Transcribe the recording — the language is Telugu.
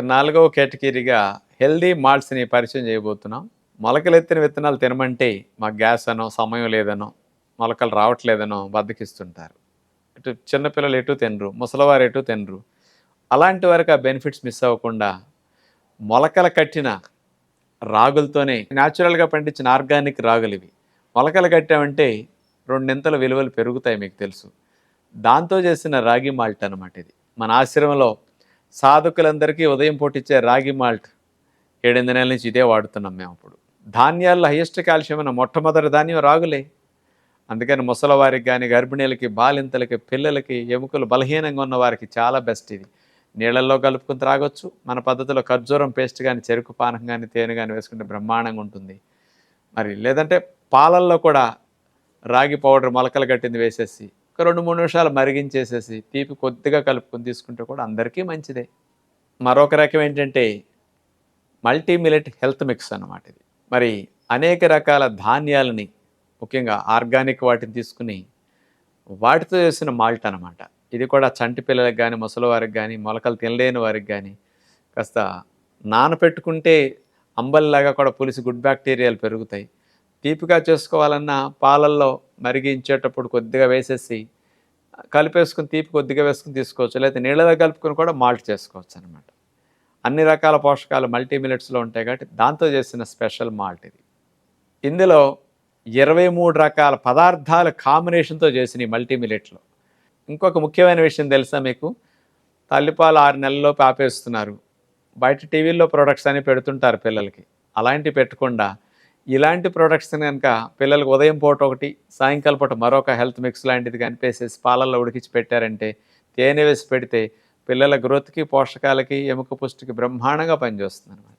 నాలుగవ కేటగిరీగా హెల్దీ మాల్ట్స్ని పరిచయం చేయబోతున్నాం. మొలకలెత్తిన విత్తనాలు తినమంటే మాకు గ్యాస్ అనో సమయం లేదనో మొలకలు రావట్లేదనో బద్దకిస్తుంటారు. ఇటు చిన్నపిల్లలు ఎటు తినరు ముసలివారు ఎటు తినరు. అలాంటి వరకు ఆ బెనిఫిట్స్ మిస్ అవ్వకుండా మొలకల కట్టిన రాగులతోనే న్యాచురల్గా పండించిన ఆర్గానిక్ రాగులు ఇవి. మొలకలు కట్టామంటే రెండింతల విలువలు పెరుగుతాయి మీకు తెలుసు. దాంతో చేసిన రాగి మాల్ట్ అనమాట ఇది. మన ఆశ్రమంలో సాధకులందరికీ ఉదయం పూటిచ్చే రాగి మాల్ట్ ఏడెనిమిది నెలల నుంచి ఇదే వాడుతున్నాం మేము అప్పుడు. ధాన్యాల్లో హైయెస్ట్ కాల్షియం అన్న మొట్టమొదటి ధాన్యం రాగులే. అందుకని ముసలివారికి కానీ గర్భిణీలకి బాలింతలకి పిల్లలకి ఎముకలు బలహీనంగా ఉన్న వారికి చాలా బెస్ట్ ఇది. నీళ్ళల్లో కలుపుకుని త్రాగొచ్చు. మన పద్ధతిలో ఖర్జూరం పేస్ట్ కానీ చెరుకు పానకం కానీ తేనె కానీ వేసుకుంటే బ్రహ్మాండంగా ఉంటుంది. మరి లేదంటే పాలల్లో కూడా రాగి పౌడర్ మొలకలు కట్టింది వేసేసి ఒక రెండు మూడు నిమిషాలు మరిగించేసేసి తీపి కొద్దిగా కలుపుకొని తీసుకుంటే కూడా అందరికీ మంచిదే. మరొక రకం ఏంటంటే మల్టీ మిలెట్ హెల్త్ మిక్స్ అన్నమాట ఇది. మరి అనేక రకాల ధాన్యాలని ముఖ్యంగా ఆర్గానిక్ వాటిని తీసుకుని వాటితో చేసిన మాల్ట్ అనమాట ఇది కూడా చంటి పిల్లలకు కానీ ముసలివారికి కానీ మొలకలు తినలేని వారికి కానీ కాస్త నానపెట్టుకుంటే అంబలిలాగా కూడా పులిసి గుడ్ బ్యాక్టీరియాలు పెరుగుతాయి. తీపిగా చేసుకోవాలన్నా పాలల్లో మరిగించేటప్పుడు కొద్దిగా వేసేసి కలిపేసుకుని తీపి కొద్దిగా వేసుకుని తీసుకోవచ్చు. లేకపోతే నీళ్ళలో కలుపుకొని కూడా మాల్ట్ చేసుకోవచ్చు అనమాట అన్ని రకాల పోషకాలు మల్టీమిలెట్స్లో ఉంటాయి కాబట్టి దాంతో చేసిన స్పెషల్ మాల్ట్ ఇది. ఇందులో ఇరవై మూడు రకాల పదార్థాల కాంబినేషన్తో చేసిన ఈ ఇంకొక ముఖ్యమైన విషయం తెలుసా మీకు? తల్లిపాలు ఆరు నెలల్లోపు ఆపేస్తున్నారు. బయట టీవీల్లో ప్రొడక్ట్స్ అని పెడుతుంటారు పిల్లలకి. అలాంటివి పెట్టకుండా ఇలాంటి ప్రొడక్ట్స్ కనుక పిల్లలకు ఉదయం పూట ఒకటి సాయంకాలం పూట మరొక హెల్త్ మిక్స్ లాంటిది కనిపేసేసి పాలల్లో ఉడికించి పెట్టారంటే తేనె వేసి పెడితే పిల్లల గ్రోత్కి పోషకాలకి ఎముక పుష్టికి బ్రహ్మాండంగా పనిచేస్తుంది అనమాట